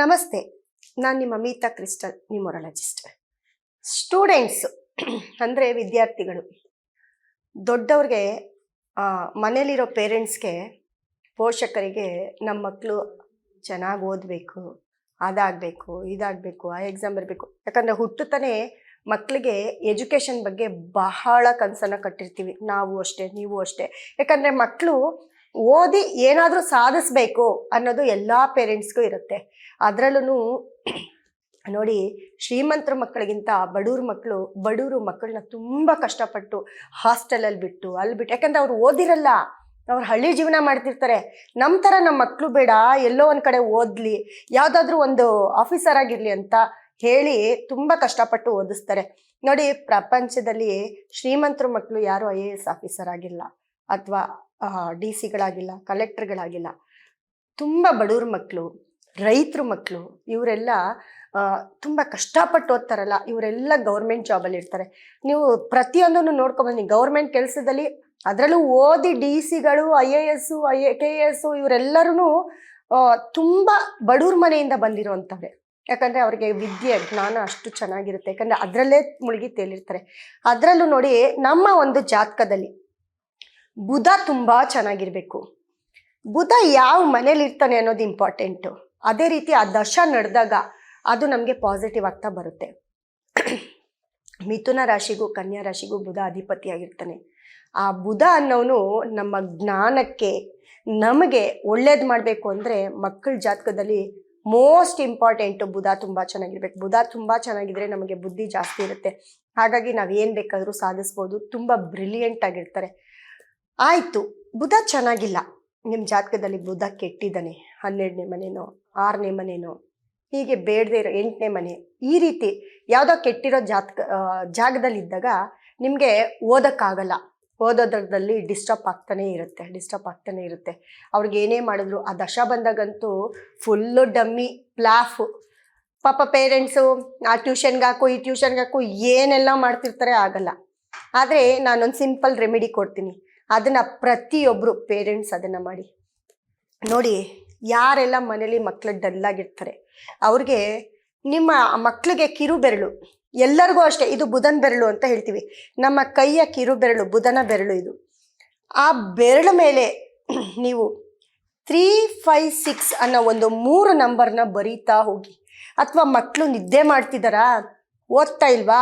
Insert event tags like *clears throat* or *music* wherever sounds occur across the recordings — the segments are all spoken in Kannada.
ನಮಸ್ತೆ. ನಾನು ನಿಮ್ಮ ಮೀತಾ ಕ್ರಿಸ್ಟಲ್ ನ್ಯೂಮರಾಲಜಿಸ್ಟ್ ಸ್ಟೂಡೆಂಟ್ಸ್ *clears throat* ಅಂದರೆ ವಿದ್ಯಾರ್ಥಿಗಳು, ದೊಡ್ಡವ್ರಿಗೆ ಮನೇಲಿರೋ ಪೇರೆಂಟ್ಸ್ಗೆ ಪೋಷಕರಿಗೆ ನಮ್ಮ ಮಕ್ಕಳು ಚೆನ್ನಾಗಿ ಓದಬೇಕು, ಅದಾಗಬೇಕು, ಇದಾಗಬೇಕು, ಆ ಎಕ್ಸಾಮ್ ಬರಬೇಕು. ಯಾಕಂದರೆ ಹುಟ್ಟುತ್ತಾನೆ ಮಕ್ಕಳಿಗೆ ಎಜುಕೇಷನ್ ಬಗ್ಗೆ ಬಹಳ ಕನಸನ್ನು ಕಟ್ಟಿರ್ತೀವಿ. ನಾವು ಅಷ್ಟೇ, ನೀವು ಅಷ್ಟೇ. ಯಾಕಂದರೆ ಮಕ್ಕಳು ಓದಿ ಏನಾದರೂ ಸಾಧಿಸ್ಬೇಕು ಅನ್ನೋದು ಎಲ್ಲ ಪೇರೆಂಟ್ಸ್ಗೂ ಇರುತ್ತೆ. ಅದರಲ್ಲೂ *clears throat* ನೋಡಿ ಶ್ರೀಮಂತರ ಮಕ್ಕಳಿಗಿಂತ ಬಡವ್ರ ಮಕ್ಕಳು ಬಡವರು ಮಕ್ಕಳನ್ನ ತುಂಬ ಕಷ್ಟಪಟ್ಟು ಹಾಸ್ಟೆಲಲ್ಲಿ ಬಿಟ್ಟು ಅಲ್ಲಿ ಬಿಟ್ಟು, ಯಾಕಂದ್ರೆ ಅವ್ರು ಓದಿರಲ್ಲ. ಅವ್ರು ಹಳ್ಳಿ ಜೀವನ ಮಾಡ್ತಿರ್ತಾರೆ. ನಮ್ಮ ಥರ ನಮ್ಮ ಮಕ್ಕಳು ಬೇಡ, ಎಲ್ಲೋ ಒಂದು ಕಡೆ ಓದಲಿ, ಯಾವುದಾದ್ರೂ ಒಂದು ಆಫೀಸರ್ ಆಗಿರಲಿ ಅಂತ ಹೇಳಿ ತುಂಬ ಕಷ್ಟಪಟ್ಟು ಓದಿಸ್ತಾರೆ. ನೋಡಿ ಪ್ರಪಂಚದಲ್ಲಿ ಶ್ರೀಮಂತರ ಮಕ್ಕಳು ಯಾರು ಐ ಎ ಎಸ್ ಆಫೀಸರ್ ಆಗಿಲ್ಲ. ಅಥವಾ ಡಿ ಸಿಗಳಾಗಿಲ್ಲ, ಕಲೆಕ್ಟರ್ಗಳಾಗಿಲ್ಲ, ತುಂಬ ಬಡವ್ರ ಮಕ್ಕಳು ರೈತರು ಮಕ್ಕಳು ಇವರೆಲ್ಲ ತುಂಬ ಕಷ್ಟಪಟ್ಟು ಓದ್ತಾರಲ್ಲ, ಇವರೆಲ್ಲ ಗೌರ್ಮೆಂಟ್ ಜಾಬಲ್ಲಿ ಇರ್ತಾರೆ. ನೀವು ಪ್ರತಿಯೊಂದನ್ನು ನೋಡ್ಕೊಬನ್ನಿ, ಗೌರ್ಮೆಂಟ್ ಕೆಲಸದಲ್ಲಿ ಅದರಲ್ಲೂ ಓದಿ D ಸಿಗಳು, I A S I A, K S ಇವರೆಲ್ಲರೂ ತುಂಬ ಬಡವ್ರ ಮನೆಯಿಂದ ಬಂದಿರುವಂಥವ್ರೆ ಯಾಕಂದರೆ ಅವ್ರಿಗೆ ವಿದ್ಯೆ, ಜ್ಞಾನ ಅಷ್ಟು ಚೆನ್ನಾಗಿರುತ್ತೆ. ಯಾಕಂದರೆ ಅದರಲ್ಲೇ ಮುಳುಗಿ ತೇಲಿರ್ತಾರೆ. ಅದರಲ್ಲೂ ನೋಡಿ, ನಮ್ಮ ಒಂದು ಜಾತಕದಲ್ಲಿ ಬುಧ ತುಂಬ ಚೆನ್ನಾಗಿರಬೇಕು. ಬುಧ ಯಾವ ಮನೇಲಿ ಇರ್ತಾನೆ ಅನ್ನೋದು ಇಂಪಾರ್ಟೆಂಟು ಅದೇ ರೀತಿ ಆ ದಶ ನಡೆದಾಗ ಅದು ನಮಗೆ ಪಾಸಿಟಿವ್ ಆಗ್ತಾ ಬರುತ್ತೆ. ಮಿಥುನ ರಾಶಿಗೂ ಕನ್ಯಾ ರಾಶಿಗೂ ಬುಧ ಅಧಿಪತಿಯಾಗಿರ್ತಾನೆ. ಆ ಬುಧ ಅನ್ನೋನು ನಮ್ಮ ಜ್ಞಾನಕ್ಕೆ ನಮಗೆ ಒಳ್ಳೇದು ಮಾಡಬೇಕು ಅಂದರೆ ಮಕ್ಕಳ ಜಾತಕದಲ್ಲಿ ಮೋಸ್ಟ್ ಇಂಪಾರ್ಟೆಂಟು ಬುಧ ತುಂಬ ಚೆನ್ನಾಗಿರ್ಬೇಕು. ಬುಧ ತುಂಬ ಚೆನ್ನಾಗಿದ್ರೆ ನಮಗೆ ಬುದ್ಧಿ ಜಾಸ್ತಿ ಇರುತ್ತೆ. ಹಾಗಾಗಿ ನಾವು ಏನು ಬೇಕಾದರೂ ಸಾಧಿಸ್ಬೋದು. ತುಂಬ ಬ್ರಿಲಿಯಂಟ್ ಆಗಿರ್ತಾರೆ. ಆಯಿತು, ಬುಧ ಚೆನ್ನಾಗಿಲ್ಲ. ನಿಮ್ಮ ಜಾತಕದಲ್ಲಿ ಬುಧ ಕೆಟ್ಟಿದ್ದಾನೆ, ಹನ್ನೆರಡನೇ ಮನೇನೋ, ಆರನೇ ಮನೇನೋ, ಹೀಗೆ ಬೇಡದೇ ಇರೋ ಎಂಟನೇ ಮನೆ, ಈ ರೀತಿ ಯಾವುದೋ ಕೆಟ್ಟಿರೋ ಜಾತಕ ಜಾಗದಲ್ಲಿ ಜಾಗದಲ್ಲಿದ್ದಾಗ ನಿಮಗೆ ಓದೋಕ್ಕಾಗಲ್ಲ. ಓದೋದ್ರದಲ್ಲಿ ಡಿಸ್ಟರ್ಬ್ ಆಗ್ತಾನೇ ಇರುತ್ತೆ ಡಿಸ್ಟರ್ಬ್ ಆಗ್ತಾನೆ ಇರುತ್ತೆ. ಅವ್ರಿಗೆ ಏನೇ ಮಾಡಿದ್ರು, ಆ ದಶ ಬಂದಾಗಂತೂ ಫುಲ್ಲು ಡಮ್ಮಿ ಪ್ಲಾಫು ಪಾಪ ಪೇರೆಂಟ್ಸು ಆ ಟ್ಯೂಷನ್ಗೆ ಹಾಕು ಈ ಟ್ಯೂಷನ್ಗೆ ಹಾಕು ಏನೆಲ್ಲ ಮಾಡ್ತಿರ್ತಾರೆ ಆಗಲ್ಲ. ಆದರೆ ನಾನೊಂದು ಸಿಂಪಲ್ ರೆಮಿಡಿ ಕೊಡ್ತೀನಿ. ಅದನ್ನು ಪ್ರತಿಯೊಬ್ಬರು ಪೇರೆಂಟ್ಸ್ ಅದನ್ನು ಮಾಡಿ. ನೋಡಿ, ಯಾರೆಲ್ಲ ಮನೇಲಿ ಮಕ್ಕಳು ಡಲ್ಲಾಗಿರ್ತಾರೆ, ಅವ್ರಿಗೆ ನಿಮ್ಮ ಮಕ್ಕಳಿಗೆ ಕಿರು ಬೆರಳು, ಎಲ್ಲರಿಗೂ ಅಷ್ಟೇ, ಇದು ಬುಧನ ಬೆರಳು ಅಂತ ಹೇಳ್ತೀವಿ. ನಮ್ಮ ಕೈಯ ಕಿರು ಬೆರಳು, ಬುಧನ ಬೆರಳು ಇದು. ಆ ಬೆರಳು ಮೇಲೆ ನೀವು ತ್ರೀ ಫೈವ್ ಸಿಕ್ಸ್ ಅನ್ನೋ ಒಂದು ಮೂರು ನಂಬರ್ನ ಬರೀತಾ ಹೋಗಿ, ಅಥವಾ ಮಕ್ಕಳು ನಿದ್ದೆ ಮಾಡ್ತಿದ್ದಾರಾ ಓದ್ತಾ ಇಲ್ವಾ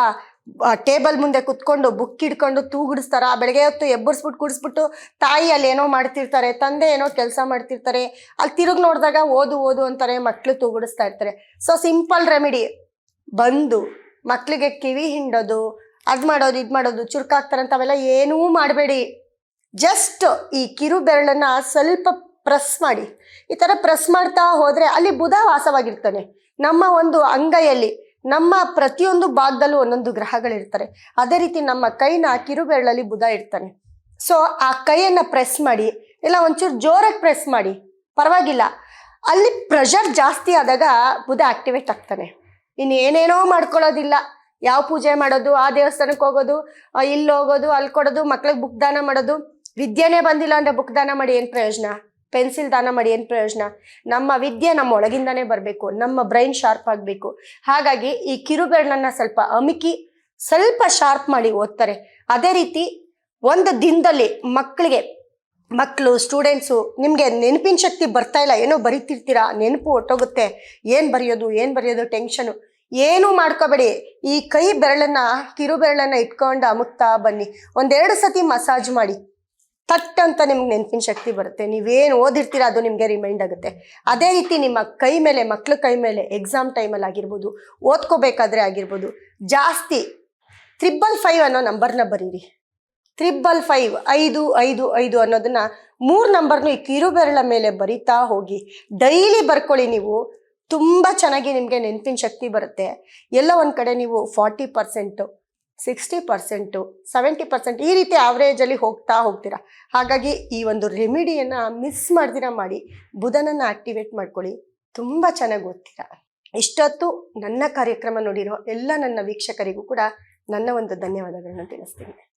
ಟೇಬಲ್ ಮುಂದೆ ಕುತ್ಕೊಂಡು ಬುಕ್ ಹಿಡ್ಕೊಂಡು ತೂಗುಡಿಸ್ತಾರ? ಬೆಳಗ್ಗೆ ಹೊತ್ತು ಎಬ್ಬರಿಸ್ಬಿಟ್ಟು ಕುಡಿಸ್ಬಿಟ್ಟು ತಾಯಿ ಅಲ್ಲಿ ಏನೋ ಮಾಡ್ತಿರ್ತಾರೆ, ತಂದೆ ಏನೋ ಕೆಲಸ ಮಾಡ್ತಿರ್ತಾರೆ, ಅಲ್ಲಿ ತಿರುಗಿ ನೋಡಿದಾಗ ಓದು ಓದು ಅಂತಾರೆ ಮಕ್ಕಳು ತೂಗುಡಿಸ್ತಾ ಇರ್ತಾರೆ. ಸೊ ಸಿಂಪಲ್ ರೆಮಿಡಿ ಬಂದು ಮಕ್ಕಳಿಗೆ ಕಿವಿ ಹಿಂಡೋದು, ಅದು ಮಾಡೋದು, ಇದು ಮಾಡೋದು, ಚುರುಕಾಗ್ತಾರೆ ಅಂತ ಅವೆಲ್ಲ ಏನೂ ಮಾಡಬೇಡಿ. ಜಸ್ಟ್ ಈ ಕಿರು ಬೆರಳನ್ನು ಸ್ವಲ್ಪ ಪ್ರೆಸ್ ಮಾಡಿ. ಈ ಥರ ಪ್ರೆಸ್ ಮಾಡ್ತಾ ಹೋದರೆ ಅಲ್ಲಿ ಬುಧ ವಾಸವಾಗಿರ್ತಾನೆ. ನಮ್ಮ ಒಂದು ಅಂಗೈಯಲ್ಲಿ ನಮ್ಮ ಪ್ರತಿಯೊಂದು ಭಾಗದಲ್ಲೂ ಒಂದೊಂದು ಗ್ರಹಗಳಿರ್ತಾರೆ. ಅದೇ ರೀತಿ ನಮ್ಮ ಕೈನ ಕಿರುಬೆರಳಲ್ಲಿ ಬುಧ ಇರ್ತಾನೆ. ಸೊ ಆ ಕೈಯನ್ನು ಪ್ರೆಸ್ ಮಾಡಿ, ಇಲ್ಲ ಒಂಚೂರು ಜೋರಾಗಿ ಪ್ರೆಸ್ ಮಾಡಿ, ಪರವಾಗಿಲ್ಲ. ಅಲ್ಲಿ ಪ್ರೆಷರ್ ಜಾಸ್ತಿ ಆದಾಗ ಬುಧ ಆಕ್ಟಿವೇಟ್ ಆಗ್ತಾನೆ. ಇನ್ನು ಏನೇನೋ ಮಾಡ್ಕೊಳ್ಳೋದಿಲ್ಲ. ಯಾವ ಪೂಜೆ ಮಾಡೋದು, ಆ ದೇವಸ್ಥಾನಕ್ಕೆ ಹೋಗೋದು ಇಲ್ಲಿ ಹೋಗೋದು, ಅಲ್ಲಿ ಕೊಡೋದು, ಮಕ್ಳಿಗೆ ಬುಕ್ ದಾನ ಮಾಡೋದು. ವಿದ್ಯೆನೇ ಬಂದಿಲ್ಲ ಅಂದರೆ ಬುಕ್ ದಾನ ಮಾಡಿ ಏನು ಪ್ರಯೋಜನ? ಪೆನ್ಸಿಲ್ ದಾನ ಮಾಡಿ ಏನು ಪ್ರಯೋಜನ? ನಮ್ಮ ವಿದ್ಯೆ ನಮ್ಮ ಒಳಗಿಂದನೇ ಬರಬೇಕು, ನಮ್ಮ ಬ್ರೈನ್ ಶಾರ್ಪ್ ಆಗಬೇಕು. ಹಾಗಾಗಿ ಈ ಕಿರುಬೆರಳನ್ನ ಸ್ವಲ್ಪ ಅಮಿಕಿ, ಸ್ವಲ್ಪ ಶಾರ್ಪ್ ಮಾಡಿ ಓದ್ತಾರೆ. ಅದೇ ರೀತಿ ಒಂದು ದಿನದಲ್ಲಿ ಮಕ್ಕಳಿಗೆ, ಮಕ್ಕಳು ಸ್ಟೂಡೆಂಟ್ಸು ನಿಮಗೆ ನೆನಪಿನ ಶಕ್ತಿ ಬರ್ತಾ ಇಲ್ಲ, ಏನೋ ಬರಿತಿರ್ತೀರಾ, ನೆನಪು ಹೊಟ್ಟೋಗುತ್ತೆ ಏನು ಬರೆಯೋದು ಏನು ಬರೆಯೋದು ಟೆನ್ಷನು ಏನೂ ಮಾಡ್ಕೋಬೇಡಿ, ಈ ಕೈ ಬೆರಳನ್ನ ಕಿರು ಬೆರಳನ್ನ ಇಟ್ಕೊಂಡು ಅಮುಕ್ತಾ ಬನ್ನಿ. ಒಂದೆರಡು ಸತಿ ಮಸಾಜ್ ಮಾಡಿ. ತಟ್ ಅಂತ ನಿಮ್ಗೆ ನೆನಪಿನ ಶಕ್ತಿ ಬರುತ್ತೆ. ನೀವೇನು ಓದಿರ್ತೀರ ಅದು ನಿಮಗೆ ರಿಮೈಂಡ್ ಆಗುತ್ತೆ. ಅದೇ ರೀತಿ ನಿಮ್ಮ ಕೈ ಮೇಲೆ, ಮಕ್ಳ ಕೈ ಮೇಲೆ ಎಕ್ಸಾಮ್ ಟೈಮಲ್ಲಿ ಆಗಿರ್ಬೋದು, ಓದ್ಕೋಬೇಕಾದ್ರೆ ಆಗಿರ್ಬೋದು, ಜಾಸ್ತಿ ತ್ರಿಬಲ್ ಫೈವ್ ಅನ್ನೋ ನಂಬರ್ನ ಬರೀರಿ. ತ್ರಿಬಲ್ ಫೈವ್ ಐದು ಐದು ಐದು ಅನ್ನೋದನ್ನ ಮೂರು ನಂಬರ್ನು ಈ ಕಿರು ಬೆರಳ ಮೇಲೆ ಬರಿತಾ ಹೋಗಿ ಡೈಲಿ ಬರ್ಕೊಳ್ಳಿ ನೀವು. ತುಂಬ ಚೆನ್ನಾಗಿ ನಿಮಗೆ ನೆನಪಿನ ಶಕ್ತಿ ಬರುತ್ತೆ. ಎಲ್ಲ ಒಂದು ಕಡೆ ನೀವು forty percent sixty percent, seventy percent ಈ ರೀತಿ ಆವ್ರೇಜಲ್ಲಿ ಹೋಗ್ತಾ ಹೋಗ್ತೀರಾ? ಹಾಗಾಗಿ ಈ ಒಂದು ರೆಮಿಡಿಯನ್ನು ಮಿಸ್ ಮಾಡ್ದಿರ ಮಾಡಿ ಬುಧನನ್ನು ಆಕ್ಟಿವೇಟ್ ಮಾಡ್ಕೊಳ್ಳಿ. ತುಂಬ ಚೆನ್ನಾಗಿ ಓದ್ತೀರಾ? ಇಷ್ಟೊತ್ತು ನನ್ನ ಕಾರ್ಯಕ್ರಮ ನೋಡಿರೋ ಎಲ್ಲ ನನ್ನ ವೀಕ್ಷಕರಿಗೂ ಕೂಡ ನನ್ನ ಒಂದು ಧನ್ಯವಾದಗಳನ್ನು ತಿಳಿಸ್ತೀನಿ.